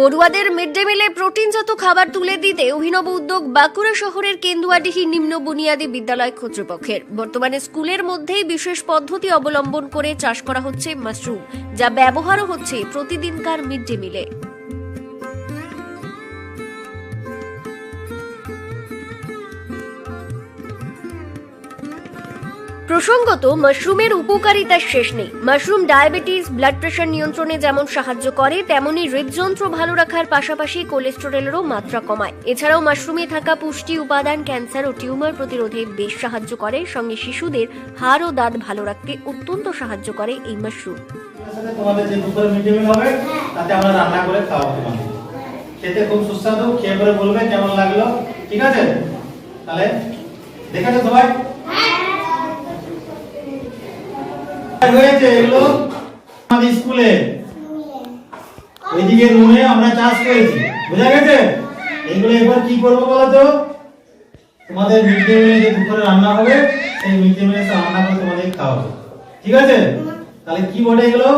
পড়ুয়াদের mid day মিলে প্রোটিনজাত খাবার তুলে দিতে অভিনব উদ্যোগ বাঁকুড়া শহরের কেন্দুয়াডিহি নিম্ন বুনিয়াদী বিদ্যালয় কর্তৃপক্ষের। বর্তমানে স্কুলের মধ্যেই বিশেষ পদ্ধতি অবলম্বন করে চাষ করা হচ্ছে মাশরুম, যা ব্যবহারও হচ্ছে প্রতিদিনকার মিড ডে মিলে। প্রসঙ্গত, মাশরুমের উপকারিতার শেষ নেই। মাশরুম ডায়াবেটিস, ব্লাড প্রেশার নিয়ন্ত্রণে যেমন সাহায্য করে তেমনি হৃদযন্ত্র ভালো রাখার পাশাপাশি কোলেস্টেরলেরও মাত্রা কমায়। এছাড়াও মাশরুমে থাকা পুষ্টি উপাদান, ক্যান্সার ও টিউমার প্রতিরোধে বেশ সাহায্য করে। সঙ্গে শিশুদের হাড় ও দাঁত ভালো রাখতে অত্যন্ত সাহায্য করে এই মাশরুম। তোমাদের যে হবে, তাতে আমরা রান্না করে খেতে খুব সুস্বাদু, খেয়ে পরে বলবে কেমন লাগল, ঠিক আছে? তাহলে সবাই? হয়েছে এগুলো? আমাদের স্কুলে? ওইদিকে রুমে আমরা চাষ করেছি। বুঝা গেছে? এগুলো এবার কি করব বলো তো? তোমাদের মিড ডে মিলে যে দুপুরে রান্না হবে সেই মিড ডে মিলে রান্না করে তোমাদের খাওয়াবো। ঠিক আছে? তাহলে কি বলে এগুলো?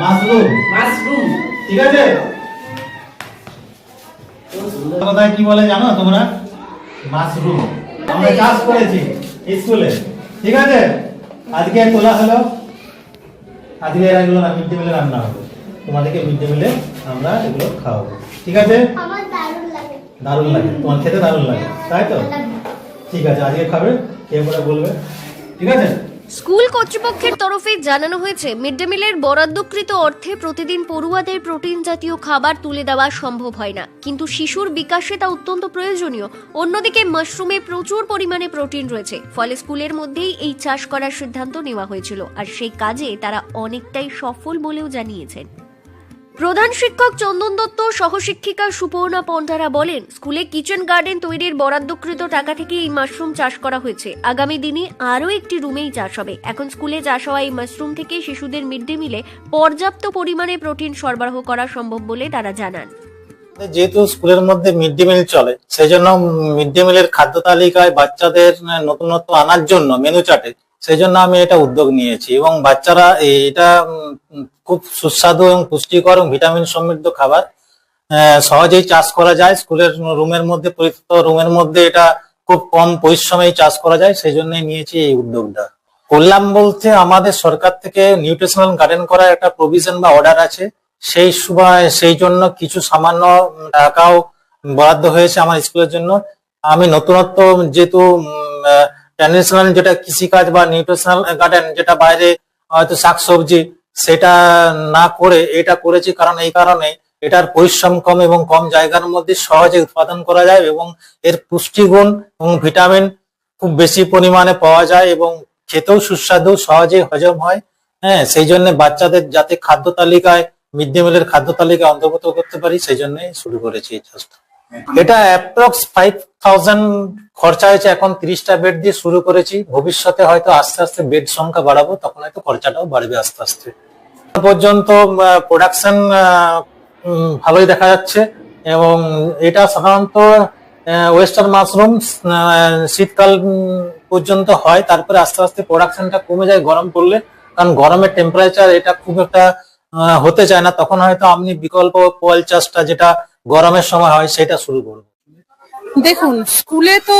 মাশরুম। মাশরুম। ঠিক আছে? কথায় কি বলে জানো তোমরা? মাশরুম। আমরা চাষ করেছি স্কুলে। ঠিক আছে? আজকে তোলা হলো? আজকে এগুলো মিড ডে মিলে রান্না হবে। তোমাদেরকে মিড ডে মিলে আমরা এগুলো খাওয়াবো। ঠিক আছে? আমার দারুণ লাগে। তোমার খেতে দারুণ লাগে। তাই তো? ঠিক আছে আজকে খাবে কে পরে বলবে? ঠিক আছে? স্কুল কর্তৃপক্ষের তরফে জানানো হয়েছে মিড ডে মিলের বরাদ্দকৃত অর্থে প্রতিদিন পড়ুয়াদের প্রোটিন জাতীয় খাবার তুলে দেওয়া সম্ভব হয় না। কিন্তু শিশুর বিকাশে তা অত্যন্ত প্রয়োজনীয়। অন্যদিকে, মাশরুমে প্রচুর পরিমাণে প্রোটিন রয়েছে। ফলে স্কুলের মধ্যেই এই চাষ করার সিদ্ধান্ত নেওয়া হয়েছিল। আর সেই কাজে তারা অনেকটাই সফল বলেও জানিয়েছেন। প্রধান শিক্ষক চন্দন দত্ত, সহশিক্ষিকা সুপর্ণা পন্ডারা বলেন, স্কুলে কিচেন গার্ডেন তৈরির বরাদ্দকৃত টাকা থেকে এই মাশরুম চাষ করা হয়েছে। আগামী দিনে আরও একটি রুমেই চাষ হবে। এখন স্কুলে চাষ হওয়া এই মাশরুম থেকে শিশুদের মিড ডে মিলে পর্যাপ্ত পরিমাণে প্রোটিন সরবরাহ করা সম্ভব বলে তারা জানান। যেহেতু স্কুলের মধ্যে মিড ডে মিল চলে সেই জন্য মিড ডে মিলের খাদ্য তালিকায় বাচ্চাদের নতুনত্ব আনার জন্য মেনু চার্টে সেই জন্য আমি এটা উদ্যোগ নিয়েছি এবং বাচ্চারা এটা খুব সুস্বাদু এবং পুষ্টিকর এবং ভিটামিন সমৃদ্ধ খাবার। সহজেই চাষ করা যায়। স্কুলের রুমের মধ্যে, পরিচিত রুমের মধ্যে এটা খুব কম পরিশ্রমেই চাষ করা যায়। সেই জন্যই নিয়েছি এই উদ্যোগটা। করলাম বলতে আমাদের সরকার থেকে নিউট্রিশনাল গার্ডেন করার একটা প্রভিশন বা অর্ডার আছে। সেই সময় সেই জন্য কিছু সামান্য টাকাও বরাদ্দ হয়েছে আমার স্কুলের জন্য। আমি নতুনত্ব যেহেতু ট্র্যাডিশনাল যেটা কৃষিকাজ বা নিউট্রিশনাল গার্ডেন, যেটা বাইরে হয়তো শাকসবজি, সেটা না করে এটা করেছি কারণ এই কারণে এটার পরিশ্রম কম এবং কম জায়গার মধ্যে সহজে উৎপাদন করা যায় এবং এর পুষ্টিগুণ এবং ভিটামিন খুব বেশি পরিমাণে পাওয়া যায় এবং খেতেও সুস্বাদু সহজে হজম হয়। হ্যাঁ সেই জন্য বাচ্চাদের যাতে খাদ্য তালিকায় মিড ডে মিলের খাদ্য তালিকায় অন্তর্ভুক্ত করতে পারি, সেই জন্য শুরু করেছি এই চাষটা এটা অ্যাপ্রক্স ফাইভ থাউজেন্ড খরচা হয়েছে। এখন তিরিশটা বেড দিয়ে শুরু করেছি। ভবিষ্যতে হয়তো আস্তে আস্তে বেড সংখ্যা বাড়াবো, তখন হয়তো খরচাটাও বাড়বে আস্তে আস্তে। পর্যন্ত প্রোডাকশন ভালোই দেখা যাচ্ছে। এবং এটা সাধারণত ওয়েস্টার্ন মাশরুম শীতকাল পর্যন্ত হয়। তারপরে আস্তে আস্তে প্রোডাকশনটা কমে যায় গরম পড়লে। কারণ গরমের টেম্পারেচার এটা খুব একটা হতে চায় না, তখন হয়তো আপনি বিকল্প পোয়াল চাষটা যেটা গরমের সময় হয় সেটা শুরু করবেন দেখুন, স্কুলে তো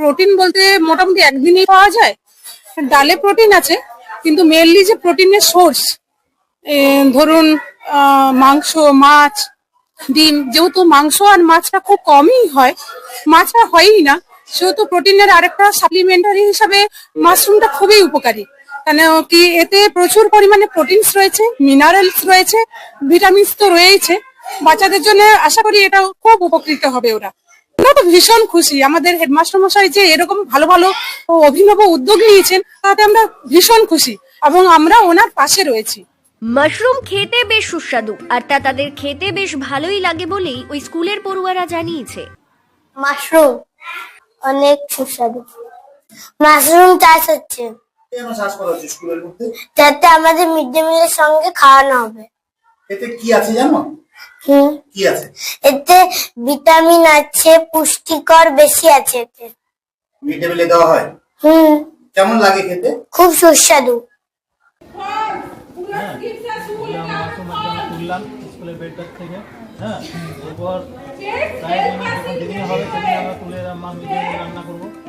প্রোটিন বলতে মোটামুটি একদিনই পাওয়া যায়। ডালে প্রোটিন আছে, কিন্তু মেনলি যে প্রোটিনের সোর্স ধরুন মাংস, মাছ, ডিম, যেহেতু মাংস আর মাছটা খুব কমই হয় মাছটা হয়ই না, সেহেতু প্রোটিনের আরেকটা সাপ্লিমেন্টারি হিসাবে মাশরুমটা খুবই উপকারী। কেন কি এতে প্রচুর পরিমাণে প্রোটিনস রয়েছে মিনারেলস রয়েছে ভিটামিনস তো রয়েছে বাচ্চাদের জন্য আশা করি এটা খুব উপকৃত হবে ওরা। আমরা তো ভীষণ খুশি। আমাদের হেডমাস্টার মশাই যে এরকম ভালো ভালো অভিনব উদ্যোগ নিয়েছেন তাতে আমরা ভীষণ খুশি এবং আমরা ওনার পাশে রয়েছি। মাশরুম খেতে বেশ সুস্বাদু আর তা তাদের খেতে বেশ ভালোই লাগে বলেই ওই স্কুলের পড়ুয়ারা জানিয়েছে। মাশরুম অনেক সুস্বাদু। মাশরুম চাষ হচ্ছে। কেন চাষ করা হচ্ছে স্কুলের মধ্যে? যাতে আমাদের মিড ডে মিলের সঙ্গে খাওয়ানো হবে। এতে কি আছে জানো? হুম কি আছে? এতে ভিটামিন আছে পুষ্টিকর বেশি আছে এতে। মিড ডে মিলে দেওয়া হয়? হুম। কেমন লাগে খেতে? খুব সুস্বাদু। হ্যাঁ তুললাম স্কুলের বেডটার থেকে। হ্যাঁ এরপর প্রায় দিনই যখন যেদিনে হবে সেদিনে আমরা তুলে রান্না করব।